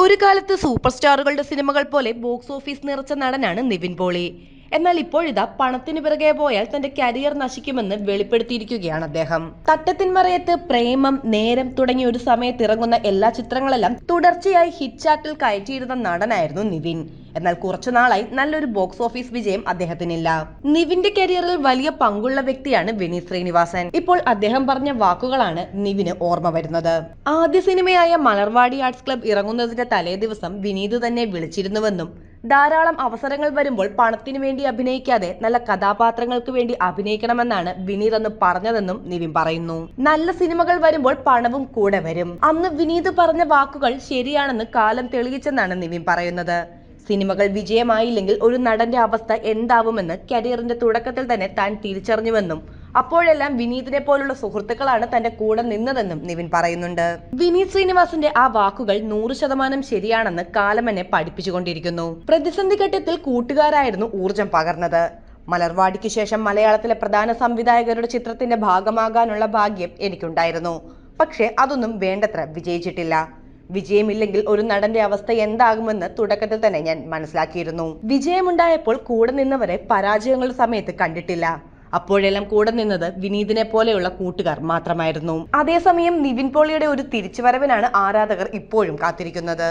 ഒരു കാലത്ത് സൂപ്പർ സ്റ്റാറുകളുടെ സിനിമകൾ പോലെ ബോക്സ് ഓഫീസ് നിറച്ച നടനാണ് നിവിൻ പോളി. എന്നാൽ ഇപ്പോഴിതാ പണത്തിന് പിറകെ പോയാൽ തന്റെ കരിയർ നശിക്കുമെന്ന് വെളിപ്പെടുത്തിയിരിക്കുകയാണ് അദ്ദേഹം. തട്ടത്തിൻമറയത്ത് പ്രേമം നേരം തുടങ്ങിയ ഒരു സമയത്ത് ഇറങ്ങുന്ന എല്ലാ ചിത്രങ്ങളെല്ലാം തുടർച്ചയായി ഹിറ്റ് ചാർട്ടിൽ കയറ്റിയിരുന്ന നടനായിരുന്നു നിവിൻ. എന്നാൽ കുറച്ചുനാളായി നല്ലൊരു ബോക്സ് ഓഫീസ് വിജയം അദ്ദേഹത്തിനില്ല. നിവിന്റെ കരിയറിൽ വലിയ പങ്കുള്ള വ്യക്തിയാണ് വിനീത് ശ്രീനിവാസൻ. ഇപ്പോൾ അദ്ദേഹം പറഞ്ഞ വാക്കുകളാണ് നിവിന് ഓർമ്മ വരുന്നത്. ആദ്യ സിനിമയായ മലർവാടി ആർട്സ് ക്ലബ് ഇറങ്ങുന്നതിന്റെ തലേ ദിവസം വിനീത് തന്നെ വിളിച്ചിരുന്നുവെന്നും ധാരാളം അവസരങ്ങൾ വരുമ്പോൾ പണത്തിനു വേണ്ടി അഭിനയിക്കാതെ നല്ല കഥാപാത്രങ്ങൾക്ക് വേണ്ടി അഭിനയിക്കണമെന്നാണ് വിനീത് അന്ന് പറഞ്ഞതെന്നും നിവിൻ പറയുന്നു. നല്ല സിനിമകൾ വരുമ്പോൾ പണവും കൂടെ വരും. അന്ന് വിനീത് പറഞ്ഞ വാക്കുകൾ ശരിയാണെന്ന് കാലം തെളിയിച്ചെന്നാണ് നിവിൻ പറയുന്നത്. സിനിമകൾ വിജയമായില്ലെങ്കിൽ ഒരു നടന്റെ അവസ്ഥ എന്താവുമെന്ന് കരിയറിന്റെ തുടക്കത്തിൽ തന്നെ താൻ തിരിച്ചറിഞ്ഞുവെന്നും അപ്പോഴെല്ലാം വിനീതിനെ പോലുള്ള സുഹൃത്തുക്കളാണ് തന്റെ കൂടെ നിന്നതെന്നും നിവിൻ പറയുന്നുണ്ട്. വിനീത് ശ്രീനിവാസിന്റെ ആ വാക്കുകൾ നൂറ് ശതമാനം ശരിയാണെന്ന് കാലം എന്നെ പഠിപ്പിച്ചുകൊണ്ടിരിക്കുന്നു. പ്രതിസന്ധി ഘട്ടത്തിൽ കൂട്ടുകാരായിരുന്നു ഊർജം പകർന്നത്. മലർവാടിക്ക് ശേഷം മലയാളത്തിലെ പ്രധാന സംവിധായകരുടെ ചിത്രത്തിന്റെ ഭാഗമാകാനുള്ള ഭാഗ്യം എനിക്കുണ്ടായിരുന്നു. പക്ഷേ അതൊന്നും വേണ്ടത്ര വിജയിച്ചിട്ടില്ല. വിജയമില്ലെങ്കിൽ ഒരു നടന്റെ അവസ്ഥ എന്താകുമെന്ന് തുടക്കത്തിൽ തന്നെ ഞാൻ മനസ്സിലാക്കിയിരുന്നു. വിജയമുണ്ടായപ്പോൾ കൂടെ നിന്നവരെ പരാജയങ്ങളുടെ സമയത്ത് കണ്ടിട്ടില്ല. അപ്പോഴെല്ലാം കൂടെ നിന്നത് വിനീതിനെ പോലെയുള്ള കൂട്ടുകാർ മാത്രമായിരുന്നു. അതേസമയം നിവിൻ പോളിയുടെ ഒരു തിരിച്ചുവരവിനാണ് ആരാധകർ ഇപ്പോഴും കാത്തിരിക്കുന്നത്.